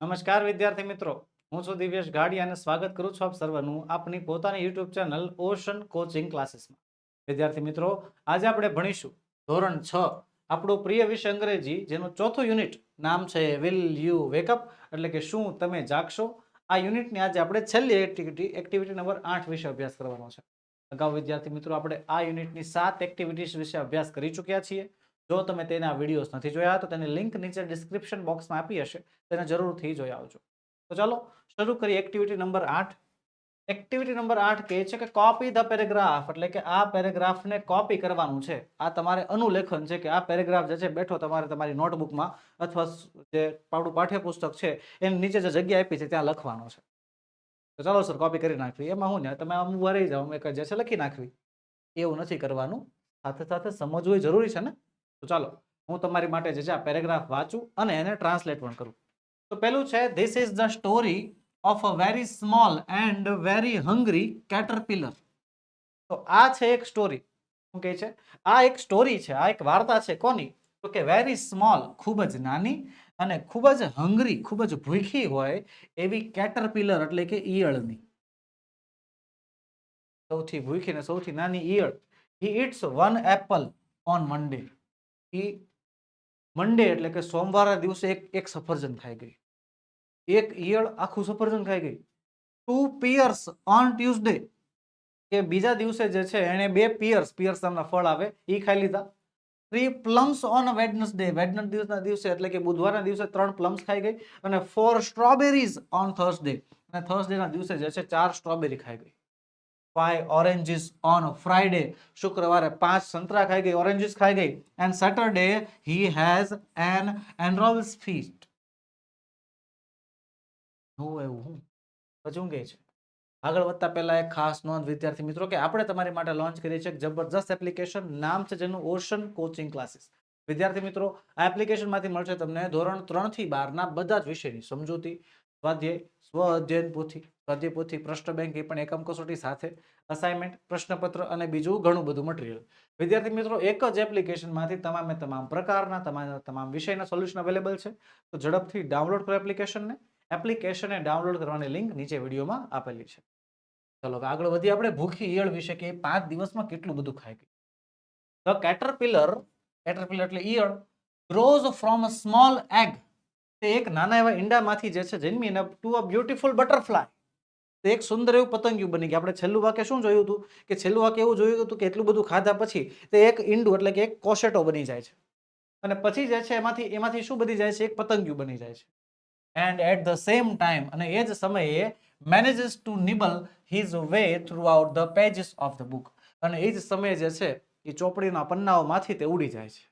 નમસ્કાર વિદ્યાર્થી મિત્રો. હું છું દિવ્યેશ ગાડી અને સ્વાગત કરું છું આપ સર્વનું આપની પોતાની યુટ્યુબ ચેનલ ઓશન કોચિંગ ક્લાસીસમાં. વિદ્યાર્થી મિત્રો, આજે આપણે ભણીશું ધોરણ છ, આપણું પ્રિય વિષય અંગ્રેજી, જેનું ચોથું યુનિટ નામ છે વિલ યુ વેકઅપ એટલે કે, શું તમે જાગશો? આ યુનિટની આજે આપણે છેલ્લી એક્ટિવિટી એક્ટિવિટી નંબર આઠ વિશે અભ્યાસ કરવાનો છે. અગાઉ વિદ્યાર્થી મિત્રો, આપણે આ યુનિટની સાત એક્ટિવિટીઝ વિશે અભ્યાસ કરી ચૂક્યા છીએ. જો તમે તેના વિડીયોઝ નથી જોયા, તો તેની લિંક નીચે ડિસ્ક્રિપ્શન બોક્સમાં આપી હશે. તેને જરૂરથી જોઈ આવજો. તો ચાલો, શરૂ કરીએ એક્ટિવિટી નંબર આઠ. એક્ટિવિટી નંબર આઠ કહે છે કે કોપી ધ પેરેગ્રાફ એટલે કે આ પેરેગ્રાફને કોપી કરવાનું છે. આ તમારે અનુલેખન છે કે આ પેરેગ્રાફ જે છે, બેઠો તમારે તમારી નોટબુકમાં અથવા જે પાડું પાઠ્યપુસ્તક છે, એની નીચે જે જગ્યા આપી છે, ત્યાં લખવાનો છે. તો ચાલો સર કોપી કરી નાખવી. એમાં હું ને, તમે આમ વરાઈ જાઓ, અમે જે છે, લખી નાખવી. એવું નથી કરવાનું. સાથે સાથે સમજવું જરૂરી છે ને? તો ચાલો, હું તમારી માટે જે છે આ પેરેગ્રાફ વાંચું અને એને ટ્રાન્સલેટ પણ કરું. તો પેલું છે this is the story of a very small and very hungry caterpillar તો આ છે એક સ્ટોરી શું કહે છે? આ એક સ્ટોરી છે, આ એક વાર્તા છે. કોની? તો કે વેરી સ્મોલ ખૂબ જ નાની અને ખૂબ જ હંગરી ખૂબ જ ભૂખી હોય એવી કેટરપિલર એટલે કે ઈયળની. સૌથી ભૂખી ને સૌથી નાની ઈયળ. He eats one apple on Monday E Monday એટલે કે સોમવારના દિવસે એક એક સફરજન ખાઈ ગઈ. એક ઈયળ આખું સફરજન ખાઈ ગઈ. ટુ પિયર્સ ઓન ટ્યુઝડે કે બીજા દિવસે જે છે, એણે બે પિયર્સ પિયર્સ નામના ફળ આવે એ ખાઈ લીધા. Three plums on Wednesday Wednesday દિવસના દિવસે એટલે કે બુધવારના દિવસે ત્રણ પ્લમ્સ ખાઈ ગઈ અને ફોર સ્ટ્રોબેરીઝ ઓન થર્સડે અને થર્સડેના દિવસે જે છે, ચાર સ્ટ્રોબેરી ખાઈ ગઈ. ફાઈવ ઓરેન્જીસ ઓન ફ્રાઈડે શુક્રવારે પાંચ સંતરા ખાઈ ગઈ ઓરેન્જીસ ખાઈ ગઈ. And Saturday he has an enormous feast હું એવું હું? પછી કહે છે? આગળ વધતા પહેલા એક ખાસ નોંધ વિદ્યાર્થી મિત્રો કે આપણે તમારી માટે લોન્ચ કરીએ છીએ એક જબરજસ્ત એપ્લિકેશન નામ છે જેનું ઓશન કોચિંગ ક્લાસીસ વિદ્યાર્થી મિત્રો, આ એપ્લિકેશનમાંથી મળશે તમને ધોરણ ત્રણથી બારના બધા જ વિષયની સમજૂતી સ્વાધ્યાય સ્વ અધ્યયન પોથી સ્વાધ્યાય પોથી પ્રશ્ન બેંક એ પણ એકમ કસોટી સાથે અસાઇનમેન્ટ પ્રશ્નપત્ર અને બીજું ઘણું બધું મટીરિયલ વિદ્યાર્થી મિત્રો, એક જ એપ્લિકેશનમાંથી તમામે તમામ પ્રકારના, તમામ તમામ વિષયના સોલ્યુશન અવેલેબલ છે. તો ઝડપથી ડાઉનલોડ કરો એપ્લિકેશનને એપ્લિકેશનને ડાઉનલોડ કરવાની લિંક નીચે વિડીયોમાં આપેલી છે. ચલો આગળ વધીએ આપણે ભૂખી ઈયળ વિશે કે પાંચ દિવસમાં કેટલું બધું ખાઈ ગયું ધ કેટરપિલર કેટરપિલર એટલે ઈયળ grows from a small egg તે એક નાના એવા ઈંડામાંથી જે છે જન્મીને ટુ અ બ્યુટીફુલ બટરફ્લાય તે એક સુંદર એવું પતંગિયું બની ગયું. આપણે છેલ્લું વાક્ય શું જોયું હતું? કે છેલ્લું વાક્ય એવું જોયું હતું કે એટલું બધું ખાધા પછી તે એક ઈંડું એટલે કે એક કોશેટો બની જાય છે. અને પછી જે છે એમાંથી એમાંથી શું બની જાય છે? એક પતંગિયું બની જાય છે. And at the same time અને એ જ સમયે manages to nibble his way throughout the pages of the book અને એ જ સમયે જે છે એ ચોપડીના પન્નાઓમાંથી તે ઉડી જાય છે.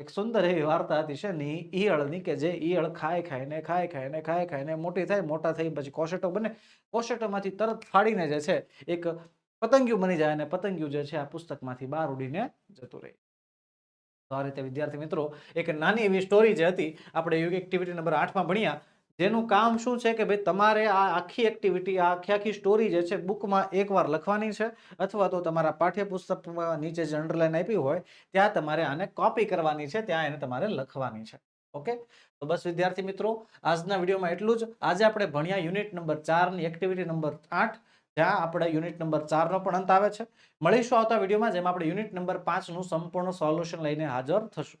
એક સુંદર એવી વાર્તા હતી છે, ને ઈયળની કે જે ઈયળ ખાય ખાઈને ખાય ખાઈને ખાય ખાઈને મોટી થાય, મોટા થઈ પછી કોશેટો બને. કોશેટોમાંથી તરત ફાડીને જે છે, એક પતંગિયું બની જાય અને પતંગિયું જે છે, આ પુસ્તકમાંથી બહાર ઉડીને જતું રહે. તો આ રીતે વિદ્યાર્થી મિત્રો, એક નાની એવી સ્ટોરી જે હતી, આપણે યુગ એક્ટિવિટી નંબર આઠમાં ભણ્યા જેનું કામ શું છે કે ભાઈ તમારે આ આખી એક્ટિવિટી આ આખી આખી સ્ટોરી જે છે બુકમાં એકવાર લખવાની છે અથવા તો તમારા પાઠ્યપુસ્તકમાં નીચે જે અંડરલાઈન આપી હોય, ત્યાં તમારે આને કોપી કરવાની છે, ત્યાં એને તમારે લખવાની છે. ઓકે તો બસ વિદ્યાર્થી મિત્રો, આજના વિડીયોમાં એટલું જ. આજે આપણે ભણ્યા યુનિટ નંબર ચારની એક્ટિવિટી નંબર આઠ, જ્યાં આપણે યુનિટ નંબર ચારનો પણ અંત આવે છે. મળીશું આવતા વિડીયોમાં, જેમાં આપણે યુનિટ નંબર પાંચનું સંપૂર્ણ સોલ્યુશન લઈને હાજર થશું.